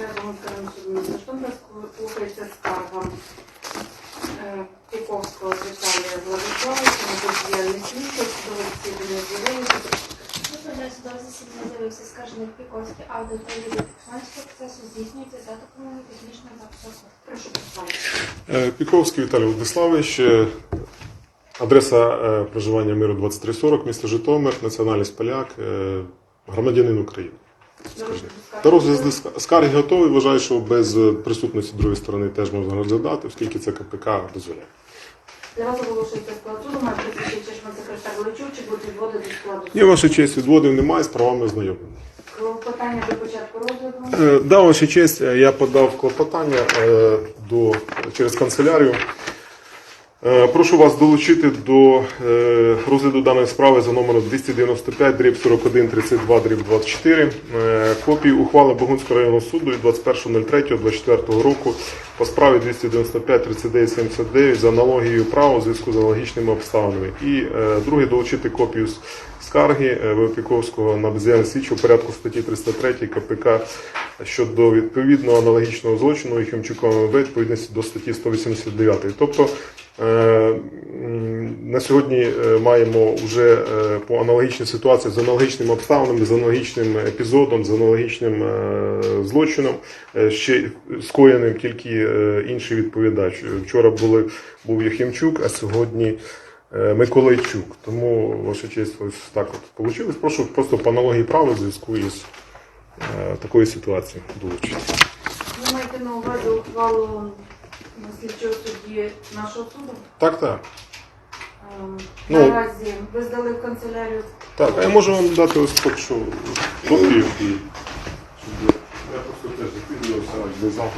Рядом судом Штомбер слухається скарга е, Піковського Віталія Владиславовича на бездіяльність слідчого судове засідання з'явилося. Судове судове засідання з'явився скаржник Піковський аудит та відеофіксацію процесу здійснюється за допомогою технічного запису. Прошу представити. Е, Піковський Віталій Владиславович, е, адреса е, проживання миру 2340, місто Житомир, національність поляк, е, громадянин України. Та розгляд скарги готовий. Вважаю, що без е, присутності другої сторони теж можна розглядати, оскільки це КПК дозволяє. Для вас оголошується склад суду, має прізвище Чешма секретар Лечук, чи буде відводити складу. Ні, ваша честь, відводів немає, з правами знайомлені. Клопотання до початку розгляду. Е, Да, ваша честь, е, я подав клопотання е, до, через канцелярію. Е, Прошу вас долучити до е, розгляду даної справи за номером 295 дріб 41 32 дріб 24 е, копії ухвали Богунського районного суду від 21.03.24 року по справі 295 39 79 за аналогією права у зв'язку з аналогічними обставинами. І друге долучити копію с- скарги е, Випіковського на бездіяльність слідчого порядку статті 303 КПК щодо відповідного аналогічного злочину і Хімчуком відповідності до статті 189. Тобто е, на сьогодні е, маємо вже по аналогічній ситуації з аналогічними обставинами, з аналогічним епізодом, з аналогічним злочином, ще скоєним тільки інший відповідач. Вчора були, був Єхімчук, а сьогодні Миколайчук. Тому, ваша честь, ось так от вийшло. Прошу просто по аналогії права в зв'язку із е, такою ситуацією долучити. Ви маєте на увазі ухвалу слідчого судді нашого суду? Так, так. Ем, Ну. Наразі ви здали в канцелярію. Так, а я можу вам дати ось поки що копію. і- Я просто теж запитувався, якби знав.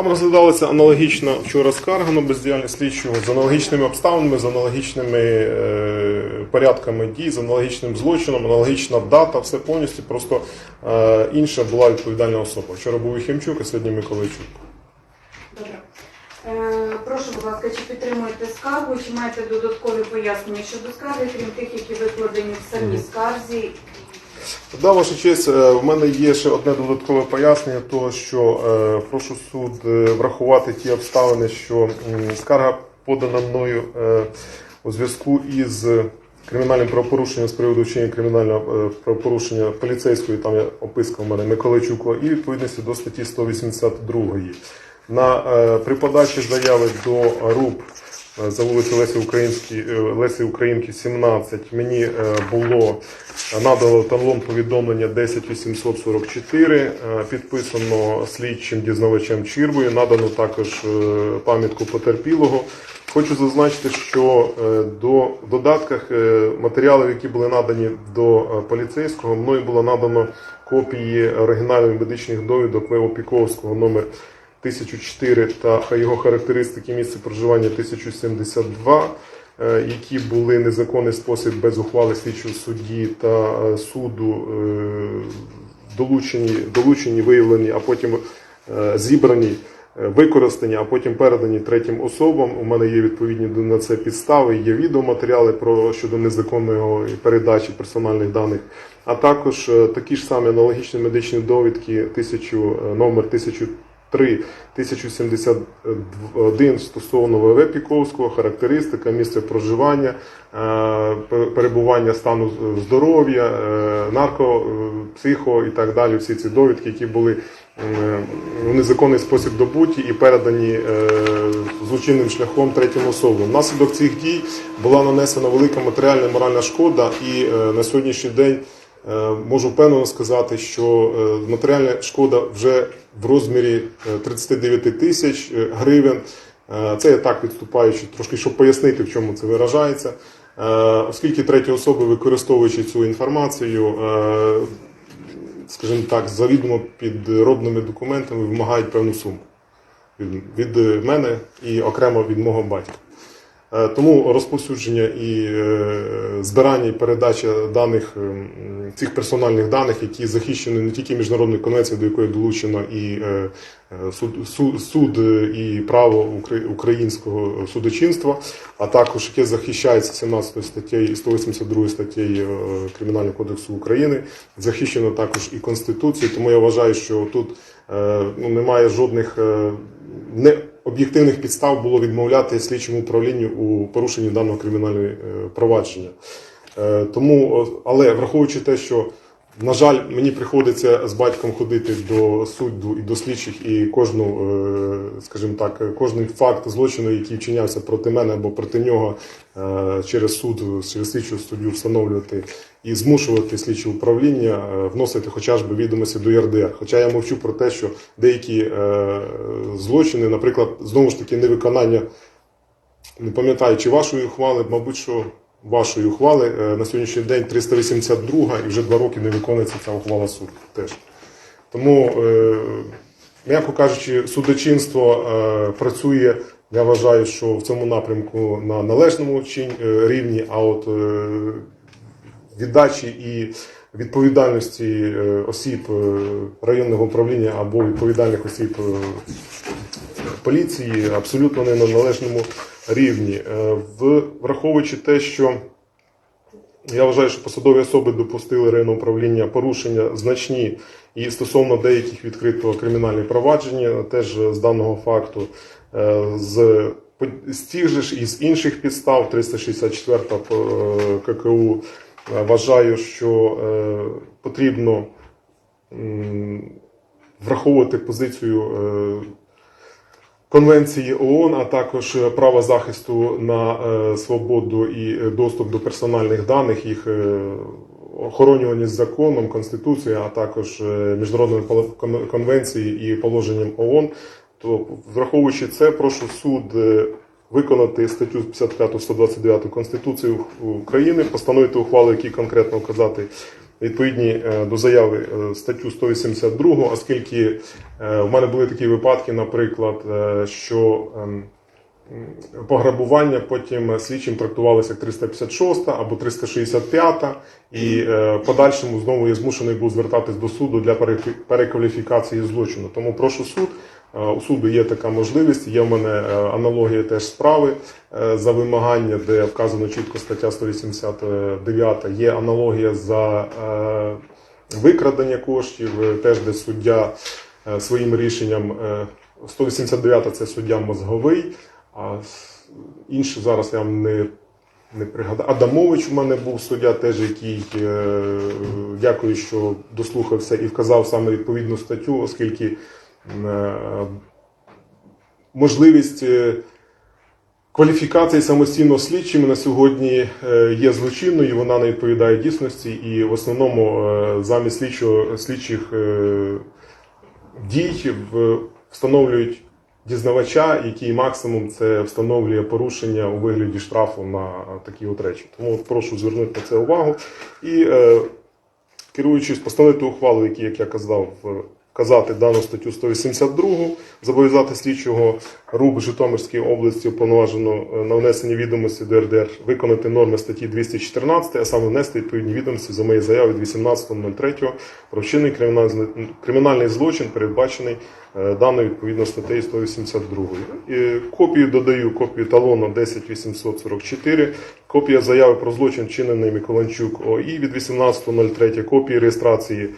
Там розглядалася аналогічна вчора скарга на бездіяльність слідчого з аналогічними обставинами, з аналогічними е, порядками дій, з аналогічним злочином, аналогічна дата, все повністю. Просто е, інша була відповідальна особа. Вчора був Єхімчук, а сьогодні Миколайчук. Добре. Е, прошу, будь ласка, чи підтримуєте скаргу, чи маєте додаткові пояснення щодо скарги, крім тих, які викладені в самій скарзі? Да, ваша честь, е, в мене є ще одне додаткове пояснення, того, що е, прошу суд е, врахувати ті обставини, що м, скарга подана мною е, у зв'язку із кримінальним правопорушенням з приводу вчинення кримінального е, правопорушення поліцейської, там є описка в мене Миколайчука, і відповідності до статті 182. На, е, при подачі заяви до РУП е, за вулицю Лесі Українській, е, Лесі Українки, 17, мені було надано талон повідомлення 10844, е, підписано слідчим дізнавачем Чірвою, надано також е, пам'ятку потерпілого. Хочу зазначити, що е, до додатках е, матеріалів, які були надані до е, поліцейського, мною було надано копії оригінальних медичних довідок Лео Піковського номер 1004 та його характеристики місця проживання 1072, е, Е, які були незаконний спосіб без ухвали слідчого судді та е, суду е, долучені, долучені, виявлені, а потім зібрані. Використані, а потім передані третім особам. У мене є відповідні на це підстави, є відеоматеріали про щодо незаконного передачі персональних даних, а також такі ж самі аналогічні медичні довідки, тисячу номер 1000 3 1071 стосовно ВВ Піковського, характеристика, місце проживання, е, перебування стану здоров'я, е, нарко, е, психо і так далі. Всі ці довідки, які були в незаконний спосіб добуті і передані злочинним шляхом третім особам. Внаслідок цих дій була нанесена велика матеріальна і моральна шкода, і на сьогоднішній день можу впевнено сказати, що е, матеріальна шкода вже в розмірі е, 39 тисяч е, гривень. Е, Це я так відступаючи, трошки щоб пояснити, в чому це виражається. Е, Оскільки треті особи, використовуючи цю інформацію, е, скажімо так, завідомо підробними документами вимагають певну суму від мене і окремо від мого батька. Е, Тому розповсюдження і е, збирання і передача даних цих персональних даних, які захищені не тільки міжнародною конвенцією, до якої долучено і е, суд, суд, і право українського судочинства, а також яке захищається 17 статтею і 182 статтею е, Кримінального кодексу України, захищено також і Конституцією. Тому я вважаю, що тут ну, немає жодних не об'єктивних підстав було відмовляти слідчому управлінню у порушенні даного кримінального е, провадження. Е, Тому, але враховуючи те, що на жаль, мені приходиться з батьком ходити до суду і до слідчих, і кожну, е, скажімо так, кожний факт злочину, який вчинявся проти мене або проти нього через суд, через слідчу суддю встановлювати і змушувати слідче управління е, вносити хоча б відомості до ЄРДР. Хоча я мовчу про те, що деякі е, злочини, наприклад, знову ж таки, невиконання, не пам'ятаю, чи вашої ухвали, мабуть, що вашої ухвали е, на сьогоднішній день 382 і вже два роки не виконується ця ухвала суду теж. Тому, м'яко кажучи, судочинство працює, я вважаю, що в цьому напрямку на належному рівні, а от віддачі і відповідальності е, осіб е, районного управління або відповідальних осіб е, поліції абсолютно не на належному рівні. Враховуючи те, що я вважаю, що посадові особи допустили районне управління порушення значні і стосовно деяких відкритого кримінальне провадження, теж з даного факту, з, з тих же ж і з інших підстав, 364 е, ККУ, вважаю, що е, потрібно враховувати позицію. е, Конвенції ООН, а також е, право захисту на свободу і доступ до персональних даних, їх охоронюваність законом, Конституцією, а також міжнародною конвенцією і положенням ООН. То, враховуючи це, прошу суд виконати статтю 55-129 Конституції України, постановити ухвали, які конкретно вказати відповідні е, до заяви е, статтю 182, оскільки е, в мене були такі випадки, наприклад, що ем, пограбування потім слідчим трактувалося як 356 або 365, і подальшому знову я змушений був звертатись до суду для перекваліфікації злочину. Тому прошу суд. Е, У суду є така можливість. Є в мене е, аналогія теж справи е, за вимагання, де вказано чітко стаття 189. Є аналогія за викрадення коштів, теж де суддя своїм рішенням. е, 189 це суддя мозговий, а інше зараз я вам не, не пригадаю. Адамович у мене був суддя, теж який дякую, що дослухався і вказав саме відповідну статтю, оскільки можливість. е, Кваліфікації самостійно слідчими на сьогодні е, є злочинною, вона не відповідає дійсності, і в основному е, замість слідчого, слідчих е, дій встановлюють дізнавача, який максимум це встановлює порушення у вигляді штрафу на такі от речі. Тому прошу звернути на це увагу і е, керуючись постановити ухвалу, які, як я казав, вказати дану статтю 182, зобов'язати слідчого РУБ Житомирської області уповноважено е, на внесення відомості до РДР виконати норми статті 214, а саме внести відповідні відомості за моєї заяви від 18.03 про вчинений кримінальний, злочин, передбачений е, даною відповідно статтею 182. І копію додаю копію талону 10844, копія заяви про злочин, вчинений Миколанчук ОІ від 18.03, копії реєстрації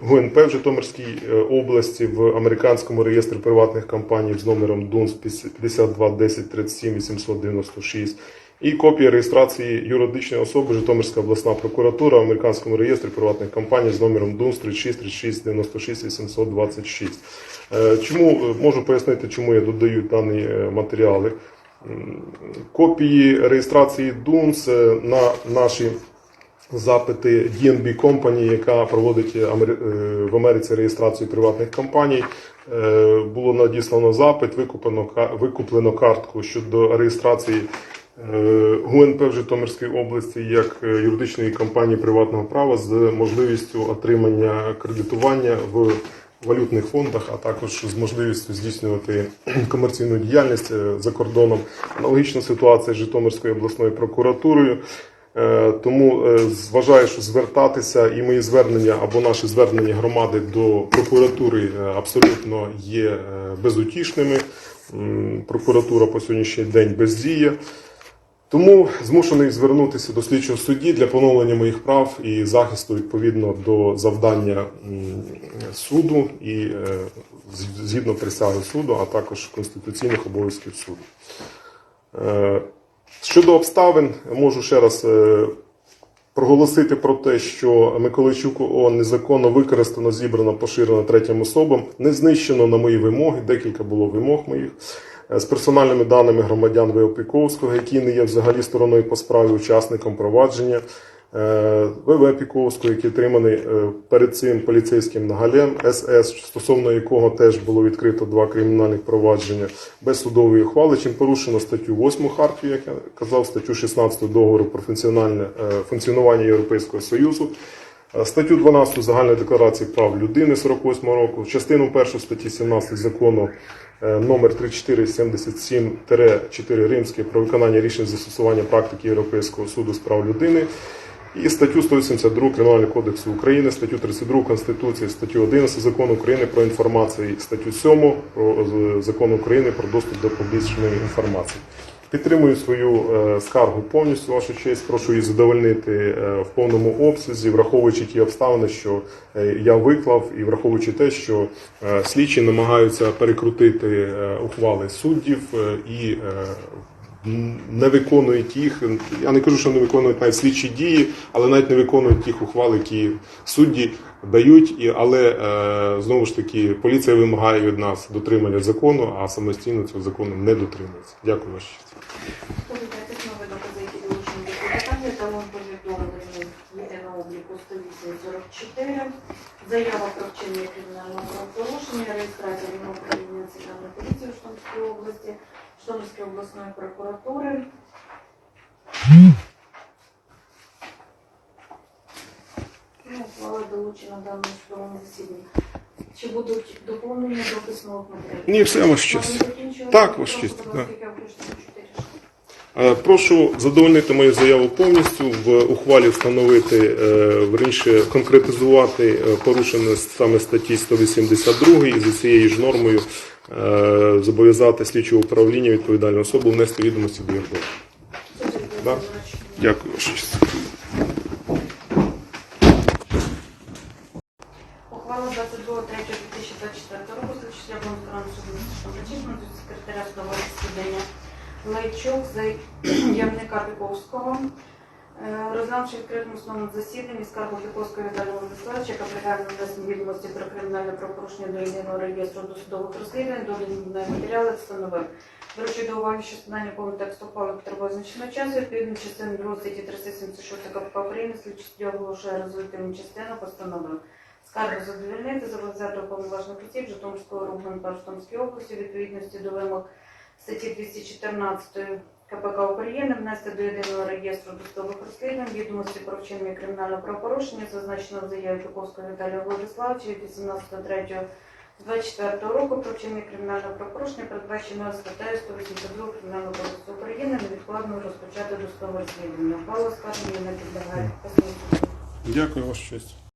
ГУНП в Житомирській е, області в американському реєстрі приватних компаній з номером ДУНС 52 10 37 896 і копія реєстрації юридичної особи Житомирська обласна прокуратура в американському реєстрі приватних компаній з номером ДУНС 36 36 96 826. Е, Чому е, можу пояснити, чому я додаю дані е, матеріали? Копії реєстрації ДУНС е, на наші запити DNB Company, яка проводить Амери- е, в Америці реєстрацію приватних компаній. Е, Було надіслано запит, викуплено, викуплено картку щодо реєстрації е, ГУНП в Житомирській області як е, юридичної компанії приватного права з можливістю отримання кредитування в валютних фондах, а також з можливістю здійснювати комерційну діяльність е, за кордоном. Аналогічна ситуація з Житомирською обласною прокуратурою. Е, Тому е, вважаю, що звертатися і мої звернення або наші звернення громади до прокуратури е, абсолютно є безутішними. Прокуратура по сьогоднішній день бездіє. Тому змушений звернутися до слідчого судді для поновлення моїх прав і захисту відповідно до завдання суду і згідно присяги суду, а також конституційних обов'язків суду. Щодо обставин, можу ще раз е, проголосити про те, що Миколайчук ООН незаконно використано, зібрано, поширено третім особам, не знищено на мої вимоги, декілька було вимог моїх. е, З персональними даними громадян Виопіковського, які не є взагалі стороною по справі учасником провадження, ВВ Піковського, який отриманий е, перед цим поліцейським нагалем СС, стосовно якого теж було відкрито два кримінальних провадження без судової ухвали, чим порушено статтю 8 Хартії, як я казав, статтю 16 договору про функціональне е, функціонування Європейського Союзу. Е, Статтю 12 Загальної декларації прав людини 48 року, частину 1 статті 17 закону е, номер 3477-4 Римське про виконання рішень застосування практики Європейського суду з прав людини. І статтю 182 Кримінального кодексу України, статтю 32 Конституції, статтю 11 Закону України про інформацію, статтю 7 про Закону України про доступ до публічної інформації. Підтримую свою е, скаргу повністю, вашу честь. Прошу її задовольнити е, в повному обсязі, враховуючи ті обставини, що е, я виклав, і враховуючи те, що слідчі намагаються перекрутити ухвали суддів і не виконують їх. Я не кажу, що не виконують навіть слідчі дії, але навіть не виконують тих ухвал, які судді дають. Але е, знову ж таки, поліція вимагає від нас дотримання закону, а самостійно цього закону не дотримується. Дякую ваші честь. Повідайте нові докази, які долучені до клопотання, та вам повідомлені йде на обліку 10844. Заява про вчинення кримінального правопорушення, реєстрація управління Національної поліції в Житомирській області, Житомирської обласної прокуратури. Ухвала даному судовому засіданні. Чи будуть доповнені до письмових матеріалів? Ні, все, ваша честь. Так, Прошу, честь, рішення? Е, Прошу задовольнити мою заяву повністю в ухвалі встановити е, верніше конкретизувати е, порушення саме статті 182 і за цією ж нормою зобов'язати слідчого управління відповідальну особу внести відомості до ЄРДР. Да. Дякую. Ухвала 22.03.2024 року слідчі шляхом сторони суду що причислено до секретаря судового засідання Лайчук заявника Піковського. Е, Розглянувши відкритому основному засіданні скаргу Піковського Віталія Владиславовича, яка пригадує внесення відомості про кримінальне правопорушення до єдиного реєстру досудових розслідувань, додані матеріали встановив. Беручи до уваги, що складання повного тексту ухвали потребує значного часу, відповідно частини 2 статті 376 КПК України, слідчі оголошує резолютивну частину постановив. Скаргу задовольнити, зобов'язати уповноважених осіб Житомирського руху та Житомирської області відповідності до вимог статті 214 КПК України внести до єдиного реєстру досудових розслідувань відомості про вчинення кримінального правопорушення, зазначеного в заяві Піковського Віталія Владиславовича від 18.03.24 року про вчинення кримінального правопорушення, передбаченого статтею 182 Кримінального кодексу України, невідкладно розпочати досудове розслідування. Ухвала скарження не підлягає. Дякую, ваша честь.